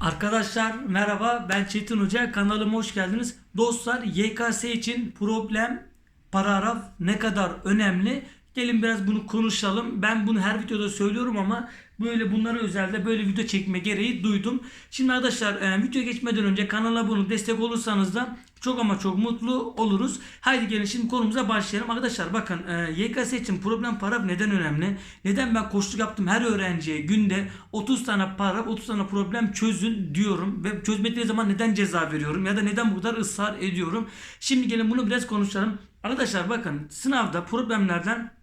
Arkadaşlar merhaba ben Çetin Hoca kanalıma hoş geldiniz. Dostlar YKS için problem paragraf ne kadar önemli? Gelin biraz bunu konuşalım. Ben bunu her videoda söylüyorum ama böyle bunlara özelde böyle video çekme gereği duydum. Şimdi arkadaşlar e, video geçmeden önce kanala bunu destek olursanız da çok ama çok mutlu oluruz. Haydi gelin şimdi konumuza başlayalım. Arkadaşlar bakın e, YKS için problem paragraf neden önemli? Neden ben koçluk yaptım her öğrenciye günde 30 tane paragraf 30 tane problem çözün diyorum. Ve çözmediği zaman neden ceza veriyorum ya da neden bu kadar ısrar ediyorum. Şimdi gelin bunu biraz konuşalım. Arkadaşlar bakın sınavda problemlerden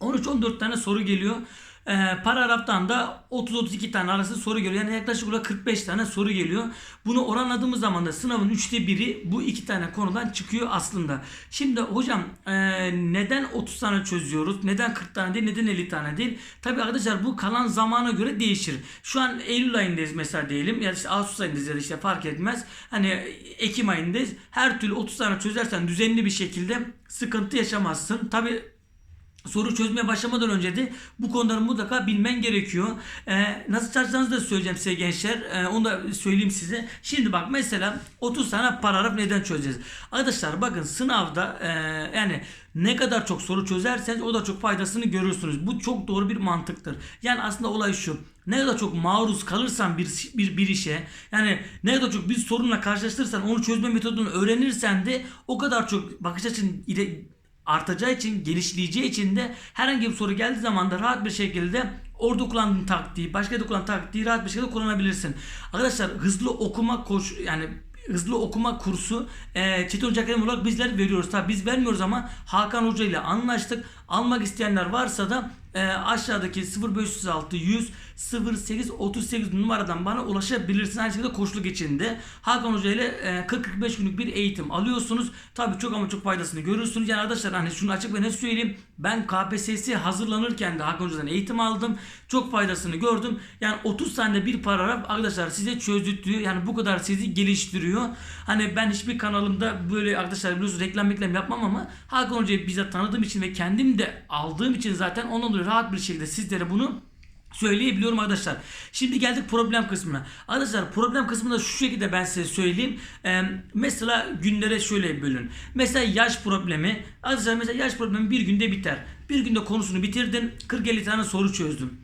13-14 tane soru geliyor. Ee, paragraftan da 30-32 tane arası soru geliyor. Yani yaklaşık olarak 45 tane soru geliyor. Bunu oranladığımız zaman da sınavın üçte biri bu iki tane konudan çıkıyor aslında. Şimdi hocam e, neden 30 tane çözüyoruz? Neden 40 tane değil? Neden 50 tane değil? Tabi arkadaşlar bu kalan zamana göre değişir. Şu an Eylül ayındayız mesela diyelim. Ya işte Ağustos ayındayız ya da işte fark etmez. Hani Ekim ayındayız. Her türlü 30 tane çözersen düzenli bir şekilde sıkıntı yaşamazsın. Tabi soru çözmeye başlamadan önce de bu konuları mutlaka bilmen gerekiyor. Ee, nasıl çalışacağınızı da söyleyeceğim size gençler. Ee, onu da söyleyeyim size. Şimdi bak mesela 30 tane paragraf neden çözeceğiz? Arkadaşlar bakın sınavda e, yani ne kadar çok soru çözerseniz o da çok faydasını görürsünüz. Bu çok doğru bir mantıktır. Yani aslında olay şu. Ne kadar çok maruz kalırsan bir, bir, bir işe yani ne kadar çok bir sorunla karşılaştırırsan onu çözme metodunu öğrenirsen de o kadar çok bakış açın ile artacağı için, genişleyeceği için de herhangi bir soru geldiği zaman da rahat bir şekilde orada kullandığın taktiği, başka yerde kullandığın taktiği rahat bir şekilde kullanabilirsin. Arkadaşlar hızlı okuma koş yani hızlı okuma kursu e, Çetin Hoca Akademi olarak bizler veriyoruz. Tabi biz vermiyoruz ama Hakan Hoca ile anlaştık. Almak isteyenler varsa da e, aşağıdaki 0506 100 08 38 numaradan bana ulaşabilirsiniz. Aynı şekilde koçluk içinde Hakan Hoca ile e, 40-45 günlük bir eğitim alıyorsunuz. Tabii çok ama çok faydasını görürsünüz. Yani arkadaşlar hani şunu açık ve net söyleyeyim. Ben KPSS hazırlanırken de Hakan Hoca'dan eğitim aldım. Çok faydasını gördüm. Yani 30 tane bir paragraf arkadaşlar size çözdürtüyor. Yani bu kadar sizi geliştiriyor. Hani ben hiçbir kanalımda böyle arkadaşlar biliyorsunuz reklam reklam yapmam ama Hakan Hoca'yı bizzat tanıdığım için ve kendim de aldığım için zaten ondan dolayı rahat bir şekilde sizlere bunu söyleyebiliyorum arkadaşlar. Şimdi geldik problem kısmına. Arkadaşlar problem kısmında şu şekilde ben size söyleyeyim. Ee, mesela günlere şöyle bölün. Mesela yaş problemi. Arkadaşlar mesela yaş problemi bir günde biter. Bir günde konusunu bitirdin. 40-50 tane soru çözdüm.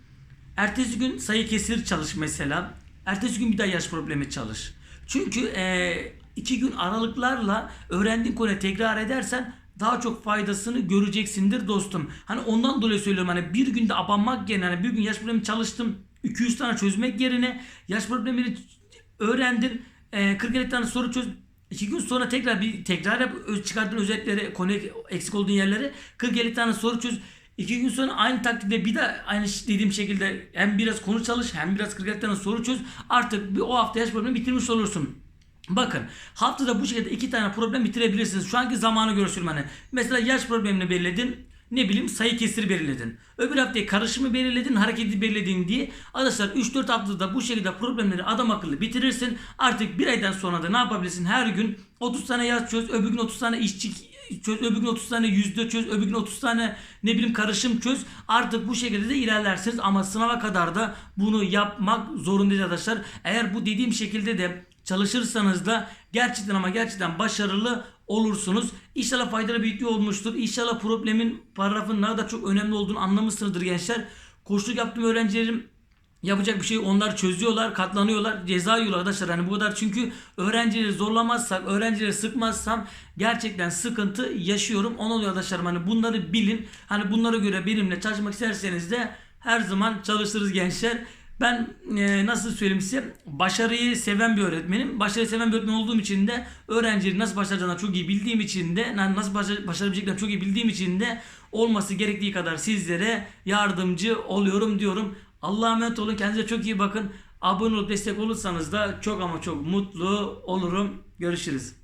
Ertesi gün sayı kesir çalış mesela. Ertesi gün bir daha yaş problemi çalış. Çünkü e, iki gün aralıklarla öğrendiğin konuyu tekrar edersen daha çok faydasını göreceksindir dostum. Hani ondan dolayı söylüyorum hani bir günde abanmak yerine hani bir gün yaş problemi çalıştım 200 tane çözmek yerine yaş problemini öğrendin e, 40 tane soru çöz İki gün sonra tekrar bir tekrar yap çıkardığın özetleri konu eksik olduğun yerleri 40 tane soru çöz İki gün sonra aynı taktikte bir de aynı dediğim şekilde hem biraz konu çalış hem biraz 40 tane soru çöz artık bir o hafta yaş problemi bitirmiş olursun. Bakın haftada bu şekilde iki tane problem bitirebilirsiniz. Şu anki zamanı göre hani. Mesela yaş problemini belirledin. Ne bileyim sayı kesiri belirledin. Öbür haftaya karışımı belirledin, hareketi belirledin diye. Arkadaşlar 3-4 haftada bu şekilde problemleri adam akıllı bitirirsin. Artık bir aydan sonra da ne yapabilirsin? Her gün 30 tane yaz çöz, öbür gün 30 tane işçi çöz, öbür gün 30 tane yüzde çöz, öbür gün 30 tane ne bileyim karışım çöz. Artık bu şekilde de ilerlersiniz ama sınava kadar da bunu yapmak zorundayız arkadaşlar. Eğer bu dediğim şekilde de çalışırsanız da gerçekten ama gerçekten başarılı olursunuz. İnşallah faydalı bir video olmuştur. İnşallah problemin paragrafın ne kadar çok önemli olduğunu anlamışsınızdır gençler. Koçluk yaptığım öğrencilerim Yapacak bir şey onlar çözüyorlar, katlanıyorlar, ceza yiyorlar arkadaşlar. Hani bu kadar çünkü öğrencileri zorlamazsak, öğrencileri sıkmazsam gerçekten sıkıntı yaşıyorum. Ona oluyor arkadaşlarım hani bunları bilin. Hani bunlara göre benimle çalışmak isterseniz de her zaman çalışırız gençler. Ben e, nasıl söyleyeyim size başarıyı seven bir öğretmenim. Başarıyı seven bir öğretmen olduğum için de öğrencileri nasıl başaracağını çok iyi bildiğim için de nasıl başar, başarabileceklerini çok iyi bildiğim için de olması gerektiği kadar sizlere yardımcı oluyorum diyorum. Allah'a emanet olun. Kendinize çok iyi bakın. Abone olup destek olursanız da çok ama çok mutlu olurum. Görüşürüz.